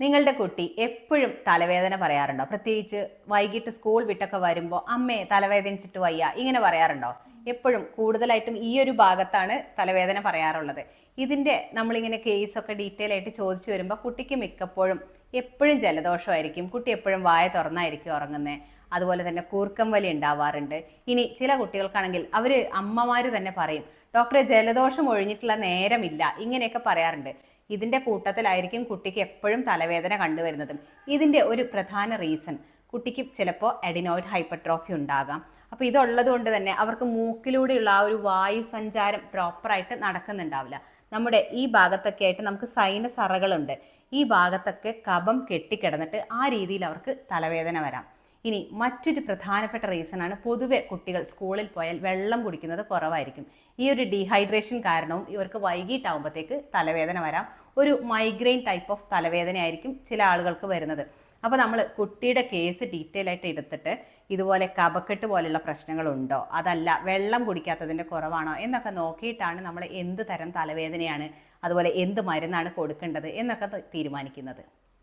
നിങ്ങളുടെ കുട്ടി എപ്പോഴും തലവേദന പറയാറുണ്ടോ? പ്രത്യേകിച്ച് വൈകിട്ട് സ്കൂൾ വിട്ടൊക്കെ വരുമ്പോൾ അമ്മേ തലവേദനിച്ചിട്ട് വയ്യ ഇങ്ങനെ പറയാറുണ്ടോ? എപ്പോഴും കൂടുതലായിട്ടും ഈ ഒരു ഭാഗത്താണ് തലവേദന പറയാറുള്ളത്. ഇതിന്റെ നമ്മളിങ്ങനെ കേസൊക്കെ ഡീറ്റെയിൽ ആയിട്ട് ചോദിച്ചു വരുമ്പോൾ കുട്ടിക്ക് മിക്കപ്പോഴും എപ്പോഴും ജലദോഷമായിരിക്കും. കുട്ടി എപ്പോഴും വായ തുറന്നായിരിക്കും ഉറങ്ങുന്നത് അതുപോലെ തന്നെ കൂർക്കം വലി ഉണ്ടാവാറുണ്ട്. ഇനി ചില കുട്ടികൾക്കാണെങ്കിൽ അവർ അമ്മമാർ തന്നെ പറയും ഡോക്ടറെ ജലദോഷം ഒഴിഞ്ഞിട്ടുള്ള നേരമില്ല. ഇങ്ങനെയൊക്കെ പറയാറുണ്ട്. ഇതിന്റെ കൂട്ടത്തിലായിരിക്കും കുട്ടിക്ക് എപ്പോഴും തലവേദന കണ്ടുവരുന്നതും. ഇതിന്റെ ഒരു പ്രധാന റീസൺ കുട്ടിക്ക് ചിലപ്പോൾ എഡിനോയിഡ് ഹൈപ്പർട്രോഫി ഉണ്ടാകാം. അപ്പോൾ ഇതുള്ളത് കൊണ്ട് തന്നെ അവർക്ക് മൂക്കിലൂടെയുള്ള ആ ഒരു വായു സഞ്ചാരം പ്രോപ്പറായിട്ട് നടക്കുന്നുണ്ടാവില്ല. നമ്മുടെ ഈ ഭാഗത്തൊക്കെ ആയിട്ട് നമുക്ക് സൈനസ് അറകളുണ്ട്. ഈ ഭാഗത്തൊക്കെ കഫം കെട്ടിക്കിടന്നിട്ട് ആ രീതിയിൽ അവർക്ക് തലവേദന വരാം. ഇനി മറ്റൊരു പ്രധാനപ്പെട്ട റീസണാണ് പൊതുവെ കുട്ടികൾ സ്കൂളിൽ പോയാൽ വെള്ളം കുടിക്കുന്നത് കുറവായിരിക്കും. ഈ ഒരു ഡീഹൈഡ്രേഷൻ കാരണവും ഇവർക്ക് വൈകിട്ടാവുമ്പോഴത്തേക്ക് തലവേദന വരാം. ഒരു മൈഗ്രെയിൻ ടൈപ്പ് ഓഫ് തലവേദനയായിരിക്കും ചില ആളുകൾക്ക് വരുന്നത്. അപ്പോൾ നമ്മൾ കുട്ടിയുടെ കേസ് ഡീറ്റെയിൽ ആയിട്ട് എടുത്തിട്ട് ഇതുപോലെ കപക്കെട്ട് പോലെയുള്ള പ്രശ്നങ്ങളുണ്ടോ? അതല്ല വെള്ളം കുടിക്കാത്തതിന്റെ കുറവാണോ? എന്നൊക്കെ നോക്കിയിട്ടാണ് നമ്മൾ എന്ത് തരം തലവേദനയാണ് അതുപോലെ എന്ത് മരുന്നാണ് കൊടുക്കേണ്ടത് എന്നൊക്കെ തീരുമാനിക്കുന്നത്.